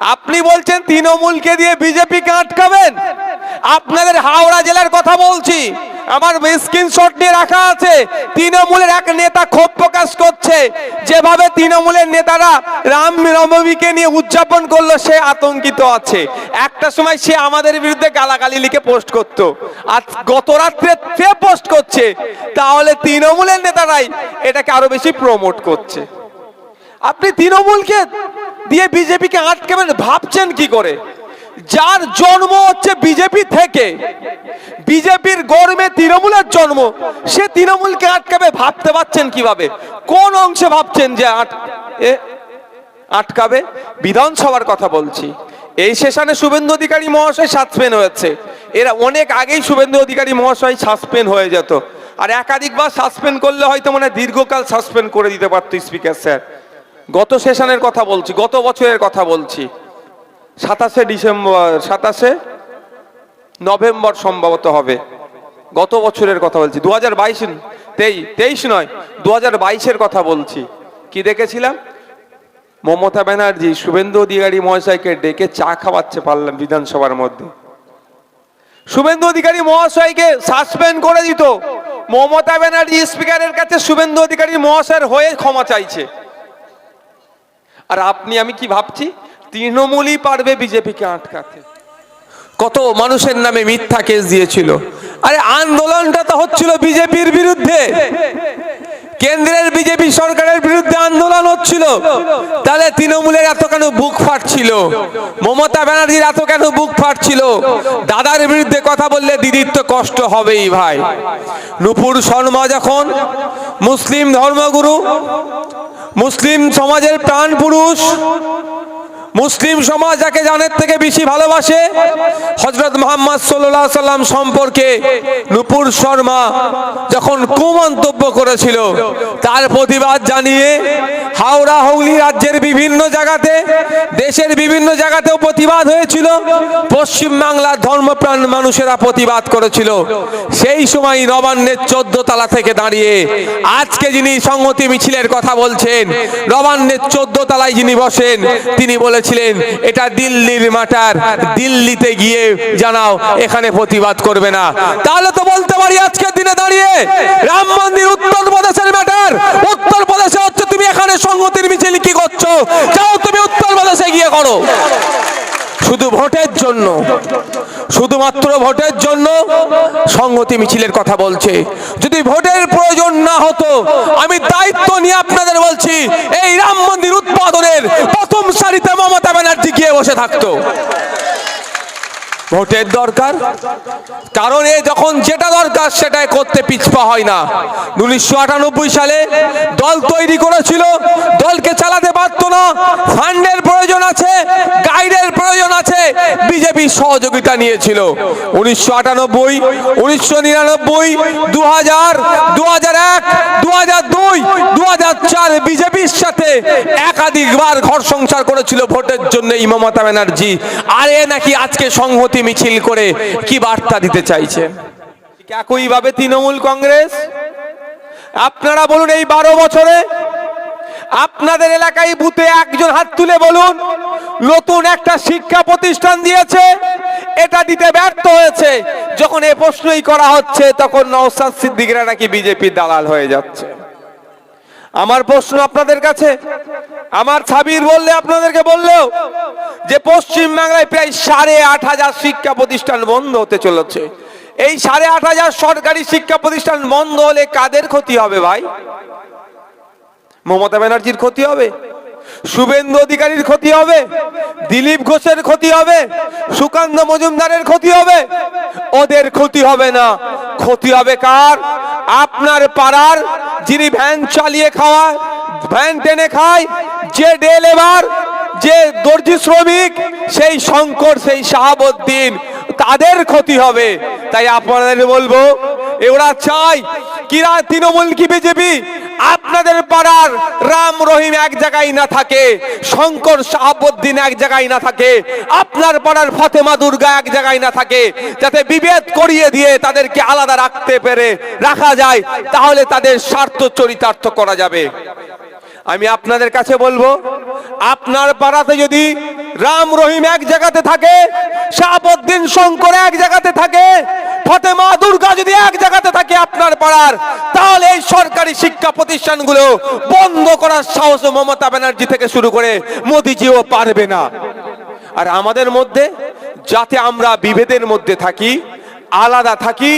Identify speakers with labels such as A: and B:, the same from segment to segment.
A: আপনি বলছেন তৃণমূলকে দিয়ে বিজেপিকে আটকাবেন আপনাদের হাওড়া জেলার কথা বলছি। আমার স্ক্রিনশট নিয়ে রাখা আছে। তৃণমূলের এক নেতা ক্ষোভ প্রকাশ করছে। যেভাবে তৃণমূলের নেতারা রাম নবমীকে নিয়ে উদযাপন করল, সে আতঙ্কিত আছে। একটা সময় সে আমাদের বিরুদ্ধে গালাগালি লিখে পোস্ট করতো। আর গত রাত্রে সে পোস্ট করছে। তাহলে তৃণমূলের নেতারাই এটাকে আরও বেশি প্রমোট করছে। আপনি তৃণমূলকে দিয়ে বিজেপিকে আটকাবেন, ভাবছেন কি করে? যার জন্ম হচ্ছে বিজেপি থেকে। বিজেপির গর্মে তৃণমূলের জন্ম, সে তৃণমূলকে আটকাবে, ভাবতে পারছেন কীভাবে? কোন অংশে ভাবছেন যে আট, এ, আটকাবে? বিধানসভার কথা বলছি। এই সেশনে শুভেন্দু অধিকারী মহাশয় সাসপেন্ড হয়েছে। এরা অনেক আগেই শুভেন্দু অধিকারী মহাশয় সাসপেন্ড হয়ে যেত। আর একাধিকবার সাসপেন্ড করলে হয়তো মানে দীর্ঘকাল সাসপেন্ড করে দিতে পারতো স্পিকার স্যার। গত সেশনের কথা বলছি, গত বছরের কথা বলছি। সাতাশে ডিসেম্বর, সাতাশে নভেম্বর সম্ভবত হবে। গত বছরের কথা বলছি দু হাজার বাইশ তেইশ নয় দু হাজার বাইশের কথা বলছি। কি দেখেছিলাম? মমতা ব্যানার্জি, শুভেন্দু অধিকারী মহাশয়কে ডেকে চা খাওয়াচ্ছে পারলাম বিধানসভার মধ্যে। শুভেন্দু অধিকারী মহাশয়কে সাসপেন্ড করে দিত। মমতা ব্যানার্জি স্পিকারের কাছে শুভেন্দু অধিকারী মহাশয়ের হয়ে ক্ষমা চাইছে। আর আপনি, আমি কি ভাবছি, তৃণমূলই পারবে বিজেপিকে আটকাতে। কত মানুষের নামে মিথ্যা কেস দিয়েছিল। আরে, আন্দোলনটা তো হচ্ছিল বিজেপির বিরুদ্ধে। কেন্দ্রের বিজেপি সরকারের বিরুদ্ধে আন্দোলন হচ্ছিল। তাহলে তৃণমূলের এত কেন বুক ফাটছিল? মমতা ব্যানার্জির এত কেন বুক ফাটছিল? দাদার বিরুদ্ধে কথা বললে দিদির তো কষ্ট হবেই ভাই। নুপুর শর্মা যখন মুসলিম ধর্মগুরু মুসলিম সমাজের প্রাণ পুরুষ। মুসলিম সমাজ যাকে জানের থেকে বেশি ভালোবাসে, হজরত মোহাম্মদ সাল্লাম সম্পর্কে নুপুর শর্মা যখন কুমন্তব্য করেছিল, তার প্রতিবাদ জানিয়ে হাওড়া হুগলি রাজ্যের বিভিন্ন জায়গাতে, দেশের বিভিন্ন জায়গাতেও প্রতিবাদ হয়েছিল পশ্চিমবাংলার ধর্মপ্রাণ মানুষেরা প্রতিবাদ করেছিল। সেই সময় নবান্নের চোদ্দ তালা থেকে দাঁড়িয়ে আজকে যিনি সংহতি মিছিলের কথা বলছেন, নবান্নের চোদ্দ তালায় যিনি বসেন, তিনি বলেছিলেন, এটা দিল্লির মাটার। দিল্লিতে গিয়ে জানাও, এখানে প্রতিবাদ করবে না। তাহলে তো বলতে পারি আজকের দিনে দাঁড়িয়ে রাম মন্দির উত্তর প্রদেশের ম্যাটার উত্তর প্রদেশে হচ্ছে তুমি এখানে সংহতির মিছিল কি করছ? যাও তুমি উত্তর প্রদেশে গিয়ে করো। শুধু ভোটের জন্য, শুধুমাত্র ভোটের জন্য সংহতি মিছিলের কথা বলছে। যদি ভোটের প্রয়োজন না হতো, আমি দায়িত্ব নিয়ে আপনাদের বলছি, এই রাম মন্দির উৎপাদনের প্রথম সারিতে মমতা ব্যানার্জি গিয়ে বসে থাকতো। ভোটের দরকার। কারণ এ যখন যেটা দরকার সেটাই করতে পিছপা হয় না। উনিশশো আটানব্বই সালে দল তৈরি করেছিল, দলকে চালাতে পারতো না। ফান্ডের প্রয়োজন আছে, গাইডের প্রয়োজন আছে বিজেপি সহযোগিতা নিয়েছিল। উনিশশো আটানব্বই, উনিশশো নিরানব্বই দু হাজার দু হাজার এক দু হাজার দুই দু হাজার চার বিজেপির সাথে একাধিকবার ঘর সংসার করেছিল ভোটের জন্য এই মমতা ব্যানার্জি। আর এ নাকি আজকে সংহতি মিছিল করে কি বার্তা দিতে চাইছে? একইভাবে তৃণমূল কংগ্রেস। আপনারা বলুন এই বারো বছরে আপনাদের এলাকায় বুথে একজন হাত তুলে বলুন, নতুন একটা শিক্ষা প্রতিষ্ঠান দিয়েছে, এটা দিতে ব্যর্থ হয়েছে। যখন এ প্রশ্নই করা হচ্ছে, তখন নওসাদ সিদ্দিকরা নাকি বিজেপির দালাল হয়ে যাচ্ছে। আমার প্রশ্ন আপনাদের কাছে, আমার ছাবির বললে আপনাদেরকে বললেও যে পশ্চিম বাংলায় প্রায় সাড়ে আট হাজার শিক্ষা প্রতিষ্ঠান বন্ধ হতে চলেছে। এই সাড়ে আট হাজার সরকারি শিক্ষা প্রতিষ্ঠান বন্ধ হলে কাদের ক্ষতি হবে ভাই? মমতা ব্যানার্জির ক্ষতি হবে, শুভেন্দু অধিকারীর ক্ষতি হবে, দিলীপ ঘোষের ক্ষতি হবে, সুকান্ত মজুমদারের ক্ষতি হবে, ওদের ক্ষতি হবে না। ক্ষতি হবে কার? আপনার পাড়ার যিনি ভ্যান চালিয়ে খাওয়ায়, ভ্যান টেনে খায়, যে ডে লেবার যে দর্জি শ্রমিক, সেই শঙ্কর, সেই শাহাবুদ্দিন, তাদের ক্ষতি হবে। তাই আপনাদের বলব, এরা চাই কিরা তৃণমূল কি বিজেপি? আপনাদের পাড়ার রাম রহিম এক জায়গায় না থাকে, শঙ্কর শাহাবুদ্দিন এক জায়গায় না থাকে, আপনার পাড়ার ফাতেমা দুর্গা এক জায়গায় না থাকে, যাতে বিভেদ করিয়ে দিয়ে তাদেরকে আলাদা রাখতে পেরে রাখা যায়, তাহলে তাদের স্বার্থ চরিতার্থ করা যাবে। আমি আপনাদের কাছে বলব আপনার পাড়াতে যদি রাম রহিম এক জায়গাতে থাকে, শাহাবুদ্দিন শঙ্কর এক জায়গাতে থাকে, ফতেমা দুর্গা যদি এক জায়গাতে থাকে আপনার পাড়ার, তাহলে এই সরকারি শিক্ষা প্রতিষ্ঠানগুলো বন্ধ করার সাহস মমতা ব্যানার্জি থেকে শুরু করে মোদিজিও পারবে না। আর আমাদের মধ্যে যাতে আমরা বিভেদের মধ্যে থাকি, আলাদা থাকি,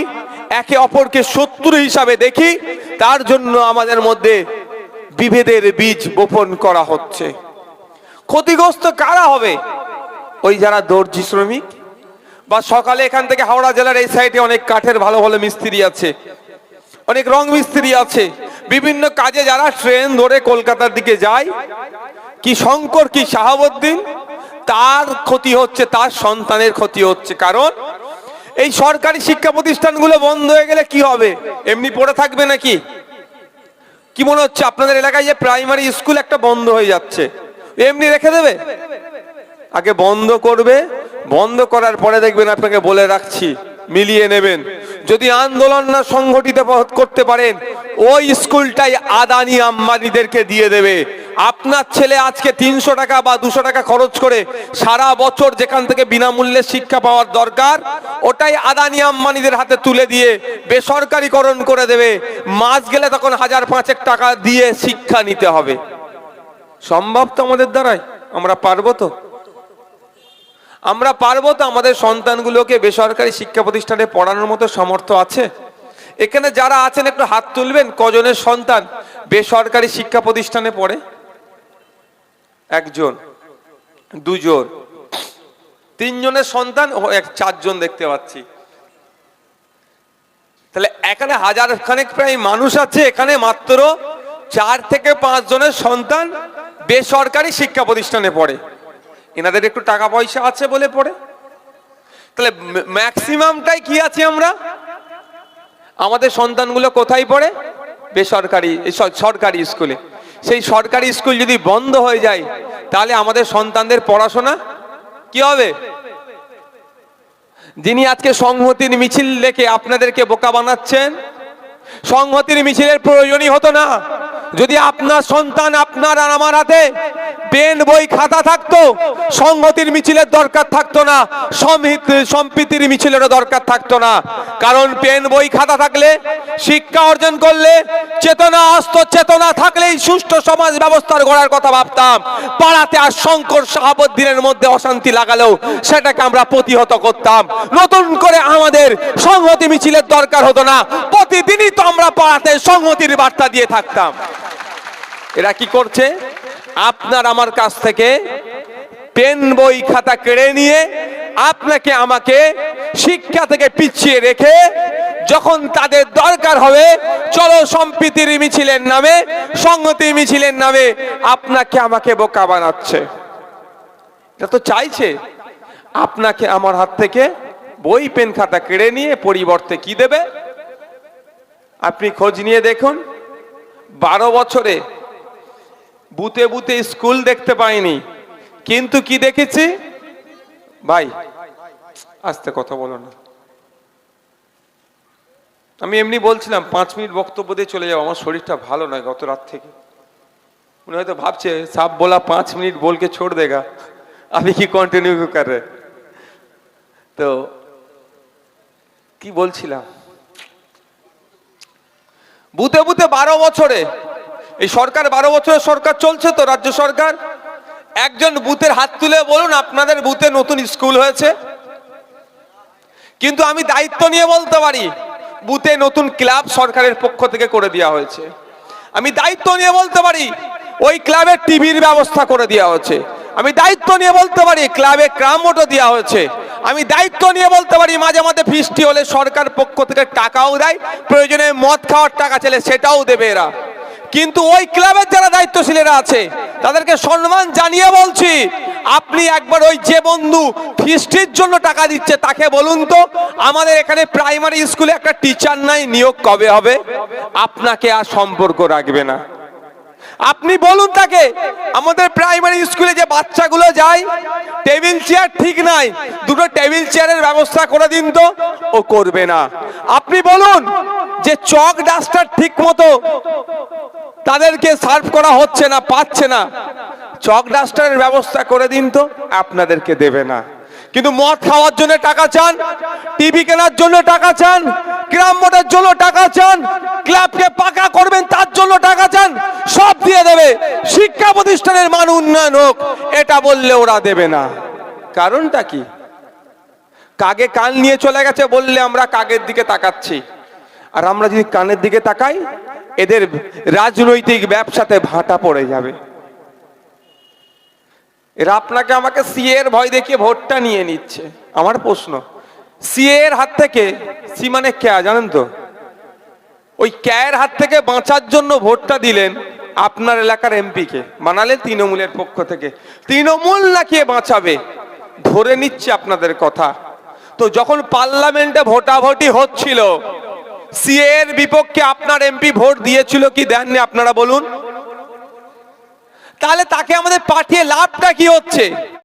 A: একে অপরকে শত্রু হিসাবে দেখি, তার জন্য আমাদের মধ্যে বিভেদের বীজ বপন করা হচ্ছে। ক্ষতিগ্রস্ত কারা হবে? ওই যারা দর্জি শ্রমিক, বা সকালে এখান থেকে হাওড়া জেলার এই সাইডে অনেক কাঠের ভালো ভালো মিস্ত্রি আছে, অনেক রং মিস্ত্রি আছে, বিভিন্ন কাজে যারা ট্রেন ধরে কলকাতার দিকে যায়, কি শঙ্কর, কি শাহাবুদ্দিন, তার ক্ষতি হচ্ছে, তার সন্তানের ক্ষতি হচ্ছে। কারণ এই সরকারি শিক্ষা প্রতিষ্ঠানগুলো বন্ধ হয়ে গেলে কি হবে? এমনি পড়ে থাকবে নাকি? কি মনে হচ্ছে আপনাদের এলাকায় যে প্রাইমারি স্কুল একটা বন্ধ হয়ে যাচ্ছে? এমনি রেখে দেবে? আগে বন্ধ করবে। বন্ধ করার পরে দেখবেন আপনাকে বলে রাখছি, মিলিয়ে নেবেন। যদি আন্দোলন না সংগঠিত করতে পারেন, ওই স্কুলটাই আদানি আম্বানিদেরকে দিয়ে দেবে। আপনার ছেলে আজকে তিনশো টাকা বা দুশো টাকা খরচ করে সারা বছর যেখান থেকে বিনামূল্যে শিক্ষা পাওয়ার দরকার, ওটাই আদানি আম্বানিদের হাতে তুলে দিয়ে বেসরকারিকরণ করে দেবে। মাস গেলে তখন হাজার পাঁচেক টাকা দিয়ে শিক্ষা নিতে হবে। সম্ভব তো আমাদের দ্বারাই। আমরা পারব তো। আমরা পারব তো আমাদের সন্তানগুলোকে বেসরকারি শিক্ষা প্রতিষ্ঠানে পড়ানোর মতো সামর্থ্য আছে? এখানে যারা আছেন, একটু হাত তুলবেন, কজনের সন্তান বেসরকারি শিক্ষা প্রতিষ্ঠানে পড়ে? একজন, দুজন, তিনজনের সন্তান, ও এক, চারজন দেখতে পাচ্ছি। তাহলে এখানে হাজার খানেক প্রায় মানুষ আছে, এখানে মাত্র চার থেকে পাঁচ জনের সন্তান বেসরকারি শিক্ষা প্রতিষ্ঠানে পড়ে। এনাদের একটু টাকা পয়সা আছে বলে পড়ে। তাহলে ম্যাক্সিমামটাই কি আছে আমরা? আমাদের সন্তানগুলো কোথায় পড়ে? বেসরকারি সরকারি স্কুলে। সেই সরকারি স্কুল যদি বন্ধ হয়ে যায়, তাহলে আমাদের সন্তানদের পড়াশোনা কি হবে? যিনি আজকে সংহতির মিছিল রেখে আপনাদেরকে বোকা বানাচ্ছেন, সংহতির মিছিলের প্রয়োজনই হতো না। যদি আপনার সন্তান আপনার আর আমার হাতে পেন, বই, খাতা থাকতো সংহতির মিছিলের দরকার থাকতো না সম্প্রীতির মিছিলেরও দরকার থাকতো না। কারণ পেন, বই, খাতা থাকলে শিক্ষা অর্জন করলে চেতনা আসত চেতনা থাকলেই সুষ্ঠু সমাজ ব্যবস্থার গড়ার কথা ভাবতাম। পাড়াতে আর শঙ্কর শাহাবুদ্দিনের মধ্যে অশান্তি লাগালেও সেটাকে আমরা প্রতিহত করতাম। নতুন করে আমাদের সংহতি মিছিলের দরকার হতো না। প্রতিদিনই তো আমরা পাড়াতে সংহতির বার্তা দিয়ে থাকতাম। এরা কি করছে? আপনার আমার কাছ থেকে পেন বই খাতা কেড়ে নিয়ে আপনাকে আমাকে শিক্ষা থেকে পিছিয়ে রেখে যখন তাদের দরকার হবে, চলো সম্প্রীতির মিছিলের নামে সংহতি মিছিলের নামে আপনাকে আমাকে বোকা বানাচ্ছে। এটা তো চাইছে। আপনাকে আমার হাত থেকে বই, পেন খাতা কেড়ে নিয়ে পরিবর্তে কি দেবে? আপনি খোঁজ নিয়ে দেখুন, বারো বছরে বুতে বুতে স্কুল দেখতে পাইনি। কিন্তু কি দেখেছি? ভাই, আস্তে কথা বলো না। আমি এমনি বলছিলাম, পাঁচ মিনিট বক্তব্য দিয়ে চলে যাব আমার শরীরটা ভালো নয় গত রাত থেকে। উনি হয়তো ভাবছে, সাপ বলা পাঁচ মিনিট বলকে ছোড় দেগা। আমি কি কন্টিনিউ করে? তো, কি বলছিলাম? বুতে বুতে বারো বছরে এই সরকার, বারো বছরের সরকার চলছে তো, রাজ্য সরকার? একজন বুথের হাত তুলে বলুন, আপনাদের বুথে নতুন স্কুল হয়েছে? কিন্তু আমি দায়িত্ব নিয়ে বলতে পারি, বুথে নতুন ক্লাব সরকারের পক্ষ থেকে করে দেওয়া হয়েছে। আমি দায়িত্ব নিয়ে বলতে পারি, ওই ক্লাবে টিভির ব্যবস্থা করে দেওয়া হয়েছে। আমি দায়িত্ব নিয়ে বলতে পারি, ক্লাবে ক্রামোটো দেওয়া হয়েছে। আমি দায়িত্ব নিয়ে বলতে পারি, মাঝে মাঝে বৃষ্টি হলে সরকার পক্ষ থেকে টাকাও দেয়, প্রয়োজনে মদ খাওয়ার টাকা চলে সেটাও দেবে এরা। কিন্তু ওই ক্লাবের যারা দায়িত্বশীলেরা আছে, তাদেরকে সম্মান জানিয়ে বলছি, আপনি একবার ওই যে বন্ধু ফিস্টির জন্য টাকা দিচ্ছে তাকে বলুন তো, আমাদের এখানে প্রাইমারি স্কুলে একটা টিচার নাই, নিয়োগ কবে হবে? আপনাকে আর সম্পর্ক রাখবে না। আপনি বলুন তাকে, আমাদের প্রাইমারি স্কুলে যে বাচ্চাগুলো যায় টেবিল চেয়ার ঠিক নাই, দুটো টেবিল চেয়ারের ব্যবস্থা করে দিন তো, ও করবে না। আপনি বলুন যে চক ডাস্টার ঠিক মতো তাদেরকে সার্ভ করা হচ্ছে না, পাচ্ছে না, চক ডাস্টারের ব্যবস্থা করে দিন তো, আপনাদেরকে দেবে না। কিন্তু মদ খাওয়ার জন্য টাকা চান টিভি কেনার জন্য টাকা চান গ্রাম বোর্ডের জন্য টাকা চান, ক্লাবকে পাকা করবেন, তার জন্য টাকা চান, সব দিয়ে দেবে। শিক্ষা প্রতিষ্ঠানের মান উন্নয়ন হোক, এটা বললে ওরা দেবে না। কারণটা কি? কাগে কান নিয়ে চলে গেছে বললে আমরা কাগের দিকে তাকাচ্ছি। আর আমরা যদি কানের দিকে তাকাই, এদের রাজনৈতিক ব্যবসাতে ভাটা পড়ে যাবে। এরা আপনাকে আমাকে সিএ এর ভয় দেখিয়ে ভোটটা নিয়ে নিচ্ছে। আমার প্রশ্ন সিএ এর হাত থেকে, সি মানে ক্যা, জানেন তো? ওই ক্যায়ের হাত থেকে বাঁচার জন্য ভোটটা দিলেন আপনার এলাকার এমপিকে, বানালেন তৃণমূলের পক্ষ থেকে। তৃণমূল নাকি এ বাঁচাবে? ধরে নিচ্ছে আপনাদের কথা। তো যখন পার্লামেন্টে ভোটাভুটি হচ্ছিল সিএ এর বিপক্ষে আপনার এমপি ভোট দিয়েছিল কি দেননি আপনারা বলুন? তাহলে তাকে আমাদের পাঠিয়ে লাভটা কি হচ্ছে?